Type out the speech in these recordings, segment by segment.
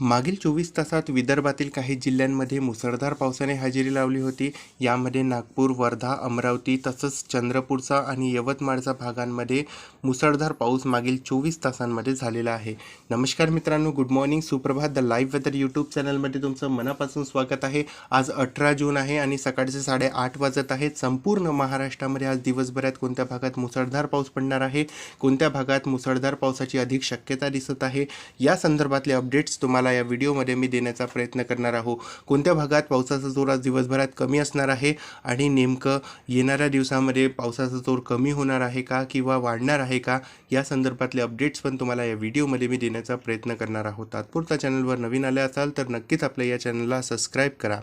मागील चोवीस तासात विदर्भातील काही जिल्ह्यांमध्ये मुसळधार पावसाने हजेरी लावली होती. यामध्ये नागपूर वर्धा अमरावती तसंच चंद्रपूरचा आणि यवतमाळचा भागांमध्ये मुसळधार पाऊस मागील चोवीस तासांमध्ये झालेला आहे. नमस्कार मित्रांनो गुड मॉर्निंग सुप्रभात. द लाईव्ह वेदर यूट्यूब चॅनलमध्ये तुमचं मनापासून स्वागत आहे. आज अठरा जून आहे आणि सकाळचे साडेआठ वाजत आहेत. संपूर्ण महाराष्ट्रामध्ये आज दिवसभरात कोणत्या भागात मुसळधार पाऊस पडणार आहे? कोणत्या भागात मुसळधार पावसाची अधिक शक्यता दिसत आहे? या संदर्भातले अपडेट्स तुम्हाला या व्हिडिओमध्ये मी देण्याचा प्रयत्न करणार आहो. कोणत्या भागात पावसाचा जोर आज दिवसभरात कमी असणार आहे? आणि नेमकं येणाऱ्या दिवसामध्ये पावसाचा जोर कमी होणार आहे का किंवा वाढणार आहे का? या संदर्भातले अपडेट्स पण तुम्हाला या व्हिडिओमध्ये मी देण्याचा प्रयत्न करणार आहोत तात्पुरता चॅनलवर नवीन आले असाल तर नक्कीच आपल्या या चॅनलला सबस्क्राईब करा.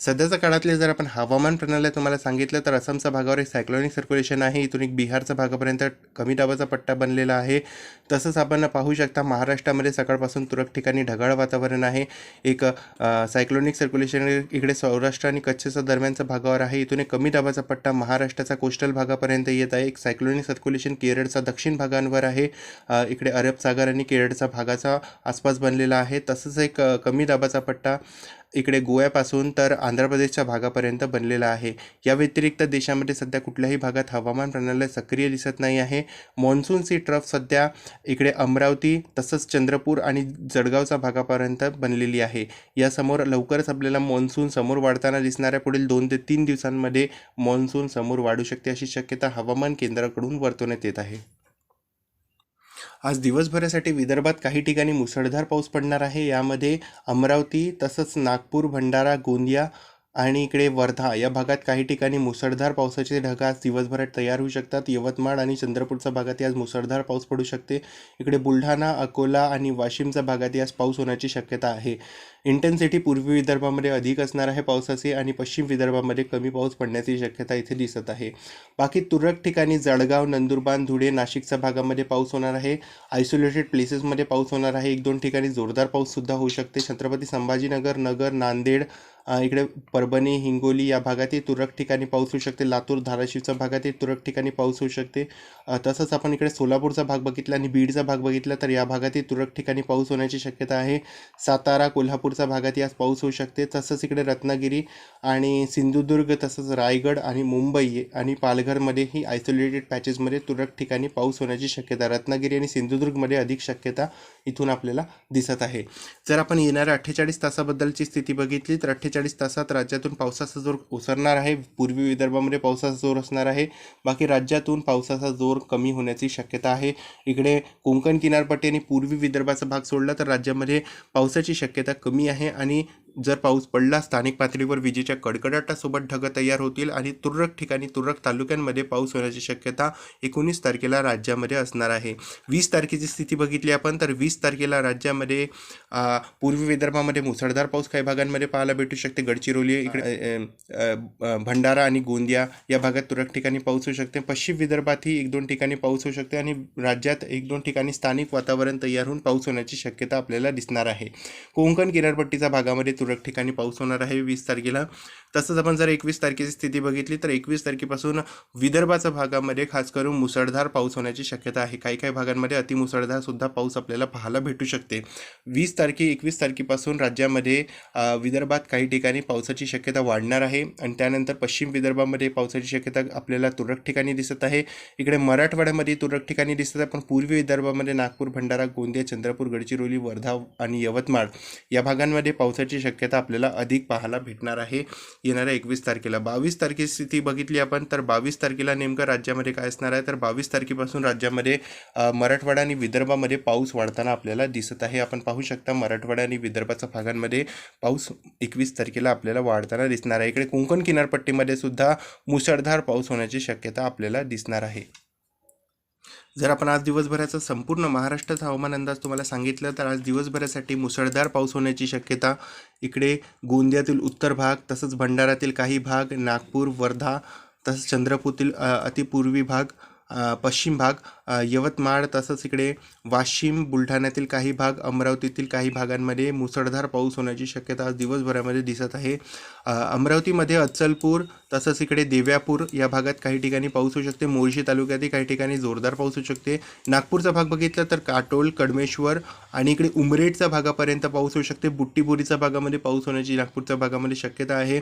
सध्याच्या काळातले जर आपण हवामान प्रणाली तुम्हाला सांगितलं तर असमच्या भागावर एक सायक्लॉनिक सर्क्युलेशन आहे. इथून एक बिहारच्या भागापर्यंत कमी दाबाचा पट्टा बनलेला आहे. तसंच आपण पाहू शकता महाराष्ट्रामध्ये सकाळपासून तुरळक ठिकाणी ढगाळ वातावरण आहे. एक सायक्लोनिक सर्क्युलेशन इकडे सौराष्ट्र आणि कच्छच्या दरम्यानच्या भागावर आहे. इथून एक कमी दाबाचा पट्टा महाराष्ट्राचा कोस्टल भागापर्यंत येत आहे. एक सायक्लोनिक सर्क्युलेशन केरळचा दक्षिण भागांवर आहे. इकडे अरब सागर आणि केरळचा भागाचा आसपास बनलेला आहे. तसंच एक कमी दाबाचा पट्टा इकडे गोव्यापासून तर आंध्र प्रदेशच्या भागापर्यंत बनलेला आहे. या व्यतिरिक्त देशामध्ये सध्या कुठल्याही भागात हवामान प्रणाली सक्रिय दिसत नाही आहे. मान्सूनची ट्रफ सध्या इकडे अमरावती तसंच चंद्रपूर आणि जळगावच्या भागापर्यंत बनलेली आहे. यासमोर लवकरच आपल्याला मॉन्सून समोर वाढताना दिसणाऱ्या पुढील दोन ते तीन दिवसांमध्ये मॉन्सून समोर वाढू शकते अशी शक्यता हवामान केंद्राकडून वर्तवण्यात येत आहे. आज दिवसभरासाठी विदर्भात काही ठिकाणी मुसळधार पाऊस पडणार आहे. यामध्ये अमरावती तसंच नागपूर भंडारा गोंदिया आणि इकडे वर्धा या भागात काही ठिकाणी मुसळधार पावसाचे ढग आज दिवसभरात तयार होऊ शकतात. यवतमाळ आणि चंद्रपूरच्या भागात आज मुसळधार पाऊस पडू शकते. इकडे बुलढाणा अकोला आणि वाशिमच्या भागात आज पाऊस होण्याची शक्यता आहे. इंटेन्सिटी पूर्वी विदर्भामध्ये अधिक असणार आहे पावसाची आणि पश्चिम विदर्भामध्ये कमी पाऊस पडण्याची शक्यता इथे दिसत आहे. बाकी तुरळक ठिकाणी जळगाव नंदुरबार धुळे नाशिकच्या भागामध्ये पाऊस होणार आहे. आयसोलेटेड प्लेसेसमध्ये पाऊस होणार आहे. एक दोन ठिकाणी जोरदार पाऊससुद्धा होऊ शकते. छत्रपती संभाजीनगर नगर नांदेड इकडे परभणी हिंगोली या भागातही तुरळक ठिकाणी पाऊस होऊ शकते. लातूर धाराशिवच्या भागातही तुरळक ठिकाणी पाऊस होऊ शकते. तसंच आपण इकडे सोलापूरचा भाग बघितला आणि बीडचा भाग बघितला तर या भागातही तुरळक ठिकाणी पाऊस होण्याची शक्यता आहे. सातारा कोल्हापूर कोकणच्या भागात आज पाऊस होऊ शकते. तसंच इकडे रत्नागिरी आणि सिंधुदुर्ग तसंच रायगड आणि मुंबई आणि पालघरमध्येही आयसोलेटेड पॅचेसमध्ये तुरळक ठिकाणी पाऊस होण्याची शक्यता रत्नागिरी आणि सिंधुदुर्गमध्ये अधिक शक्यता इथून आपल्याला दिसत आहे. जर आपण येणाऱ्या अठ्ठेचाळीस तासाबद्दलची स्थिती बघितली तर अठ्ठेचाळीस तासात राज्यातून पावसाचा जोर ओसरणार आहे. पूर्वी विदर्भामध्ये पावसाचा जोर असणार आहे. बाकी राज्यातून पावसाचा जोर कमी होण्याची शक्यता आहे. इकडे कोकण किनारपट्टी आणि पूर्वी विदर्भाचा भाग सोडला तर राज्यामध्ये पावसाची शक्यता कमी आहे आणि जर पाऊस पडला स्थानिक पातळीवर विजेच्या कडकडाटासोबत ढगं तयार होतील आणि तुरळक ठिकाणी तुरळक तालुक्यांमध्ये पाऊस होण्याची शक्यता एकोणीस तारखेला राज्यामध्ये असणार आहे. वीस तारखेची स्थिती बघितली आपण तर वीस तारखेला राज्यामध्ये पूर्वी विदर्भामध्ये मुसळधार पाऊस काही भागांमध्ये पाहायला भेटू शकते. गडचिरोली इकडे भंडारा आणि गोंदिया या भागात तुरळक ठिकाणी पाऊस होऊ शकते. पश्चिम विदर्भातही एक दोन ठिकाणी पाऊस होऊ शकते आणि राज्यात एक दोन ठिकाणी स्थानिक वातावरण तयार होऊन पाऊस होण्याची शक्यता आपल्याला दिसणार आहे. कोकण किनारपट्टीच्या भागामध्ये तुरळक ठिकाणी पाऊस होणार आहे वीस तारखेला. तसंच आपण जर एकवीस तारखेची स्थिती बघितली तर एकवीस तारखेपासून विदर्भाच्या भागामध्ये खास करून मुसळधार पाऊस होण्याची शक्यता आहे. काही काही भागांमध्ये अतिमुसळधार सुद्धा पाऊस आपल्याला पाहायला भेटू शकते. वीस तारखे एकवीस तारखेपासून राज्यामध्ये विदर्भात काही ठिकाणी पावसाची शक्यता वाढणार आहे. आणि त्यानंतर पश्चिम विदर्भामध्ये पावसाची शक्यता आपल्याला तुरळक ठिकाणी दिसत आहे. इकडे मराठवाड्यामध्ये तुरळक ठिकाणी दिसत आहे पण पूर्वी विदर्भामध्ये नागपूर भंडारा गोंदिया चंद्रपूर गडचिरोली वर्धा आणि यवतमाळ या भागांमध्ये पावसाची शक्यता आपल्याला अधिक पाहायला भेटणार आहे. येणाऱ्या एकवीस तारखेला. बावीस तारखेची स्थिती बघितली आपण तर बावीस तारखेला नेमकं राज्यामध्ये काय असणार आहे? तर बावीस तारखेपासून राज्यामध्ये मराठवाडा आणि विदर्भामध्ये पाऊस वाढताना आपल्याला दिसत आहे. आपण पाहू शकता मराठवाडा आणि विदर्भाच्या भागांमध्ये पाऊस एकवीस तारखेला आपल्याला वाढताना दिसणार आहे. इकडे कोकण किनारपट्टीमध्ये सुद्धा मुसळधार पाऊस होण्याची शक्यता आपल्याला दिसणार आहे. जर आपण आज दिवसभराचा संपूर्ण महाराष्ट्राचा हवामान अंदाज तुम्हाला सांगितलं तर आज दिवसभरासाठी मुसळधार पाऊस होण्याची शक्यता. इकडे गोंदियातील उत्तर भाग तसंच भंडारातील काही भाग नागपूर वर्धा तसंच चंद्रपूरतील अतिपूर्वी भाग पश्चिम भाग यवतमाळ तसंच इकडे वाशिम बुलढाण्यातील काही भाग अमरावतीतील काही भागांमध्ये मुसळधार पाऊस होण्याची शक्यता आज दिवसभरामध्ये दिसत आहे. अमरावतीमध्ये अचलपूर तसंच इकडे देव्यापूर या भागात काही ठिकाणी पाऊस होऊ शकते. मोर्शी तालुक्यातील काही ठिकाणी जोरदार पाऊस होऊ शकते. नागपूरचा भाग बघितला तर काटोल कडमेश्वर आणि इकडे उमरेडच्या भागापर्यंत पाऊस होऊ शकते. बुट्टीपुरीच्या भागामध्ये पाऊस होण्याची नागपूरच्या भागामध्ये शक्यता आहे.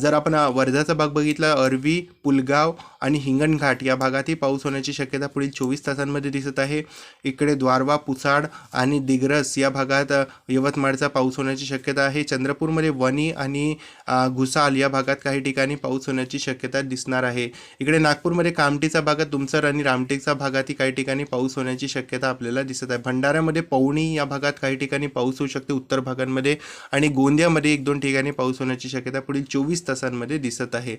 जर आपण वर्धाचा भाग बघितला अरवी पुलगाव आणि हिंगणघाट या भागातही पाऊस पाऊस होण्याची शक्यता पुढील चोवीस तासांमध्ये दिसत आहे. इकडे द्वारवा पुसाड आणि दिग्रस या भागात यवतमाळचा पाऊस होण्याची शक्यता आहे. चंद्रपूरमध्ये वणी आणि घुसाल या भागात काही ठिकाणी पाऊस होण्याची शक्यता दिसणार आहे. इकडे नागपूरमध्ये कामटीचा भागात तुमसर आणि रामटेकचा भागातही काही ठिकाणी पाऊस होण्याची शक्यता आपल्याला दिसत आहे. भंडाऱ्यामध्ये पवणी या भागात काही ठिकाणी पाऊस होऊ शकते उत्तर भागांमध्ये आणि गोंदियामध्ये एक दोन ठिकाणी पाऊस होण्याची शक्यता पुढील चोवीस तासांमध्ये दिसत आहे.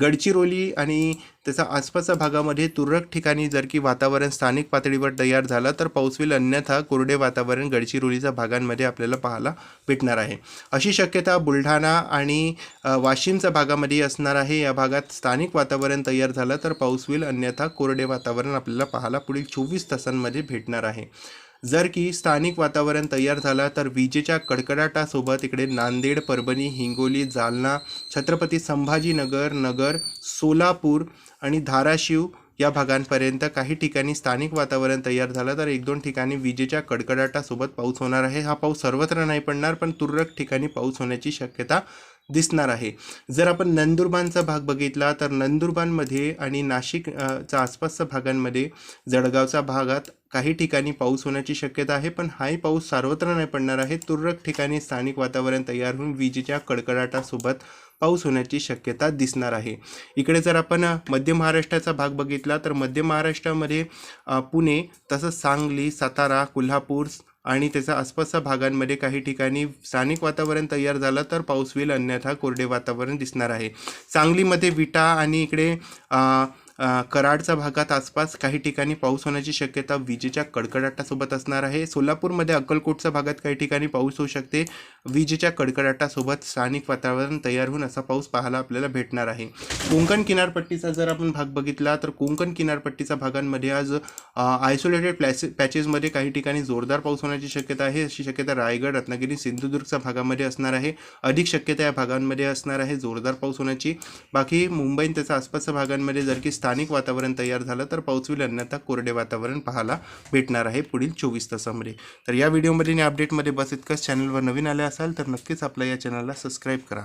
गडचिरोली आणि त्याचा आसपासच्या भागामध्ये तुरळक ठिकाणी जर की वातावरण स्थानिक पातळीवर तयार झालं तर पाऊस होईल अन्यथा कोरडे वातावरण गडचिरोलीच्या भागांमध्ये आपल्याला पाहायला भेटणार आहे. अशी शक्यता बुलढाणा आणि वाशिमच्या भागामध्ये असणार आहे. या भागात स्थानिक वातावरण तयार झालं तर पाऊस होईल अन्यथा कोरडे वातावरण आपल्याला पाहायला पुढील चोवीस तासांमध्ये भेटणार आहे. जर की स्थानिक वातावरण तयार झालं तर विजेच्या कडकडाटासोबत इकडे नांदेड परभणी हिंगोली जालना छत्रपती संभाजीनगर नगर सोलापूर आणि धाराशिव या भागांपर्यंत काही ठिकाणी स्थानिक वातावरण तयार झालं तर एक दोन ठिकाणी विजेच्या कडकडाटासोबत पाऊस होणार आहे. हा पाऊस सर्वत्र नाही पडणार पण तुरळक ठिकाणी पाऊस होण्याची शक्यता दिसणार आहे. जर आपण नंदुरबारचा भाग बघितला तर नंदुरबारमध्ये आणि नाशिकचा आसपासच्या भागांमध्ये जळगावचा भागात काही ठिकाणी पाऊस होण्याची शक्यता आहे पण हाही पाऊस सर्वत्र नाही पडणार आहे. तुरळक ठिकाणी स्थानिक वातावरण तयार होऊन विजेच्या कडकडाटासोबत पाऊस होण्याची शक्यता दिसणार आहे. इकडे जर आपण मध्य महाराष्ट्राचा भाग बघितला तर मध्य महाराष्ट्रामध्ये पुणे तसंच सांगली सातारा कोल्हापूर आणि त्याच्या आसपासच्या भागांमध्ये काही ठिकाणी स्थानिक वातावरण तयार झालं तर पाऊस होईल अन्यथा कोरडे वातावरण दिसणार आहे. सांगलीमध्ये विटा आणि इकडे कराडचा कराडच्या भागात आसपास काही ठिकाणी पाऊस होण्याची शक्यता विजेच्या कडकडाटासोबत असणार आहे. सोलापूरमध्ये अक्कलकोटच्या भागात काही ठिकाणी पाऊस होऊ शकते. विजेच्या कडकडाटासोबत स्थानिक वातावरण तयार होऊन असा पाऊस पाहायला आपल्याला भेटणार आहे. कोंकण किनारपट्टीचा जर आपण भाग बघितला तर कोंकण किनारपट्टीच्या भागांमध्ये आज आयसोलेटेड प्लॅस पॅचेसमध्ये काही ठिकाणी जोरदार पाऊस होण्याची शक्यता आहे. अशी शक्यता रायगड रत्नागिरी सिंधुदुर्गच्या भागामध्ये असणार आहे. अधिक शक्यता या भागांमध्ये असणार आहे जोरदार पाऊस होण्याची. बाकी मुंबई आणि त्याच्या आसपासच्या भागांमध्ये जर की स्थानिक वातावरण तयार झालं तर पाऊस होईल. अन्यथा कोरडे वातावरण पाहायला भेटणार आहे पुढील चोवीस तासामध्ये. तर या व्हिडिओमध्ये आणि अपडेटमध्ये बस इतकंच. चॅनलवर नवीन आले असाल तर नक्कीच आपल्या या चॅनलला सबस्क्राईब करा.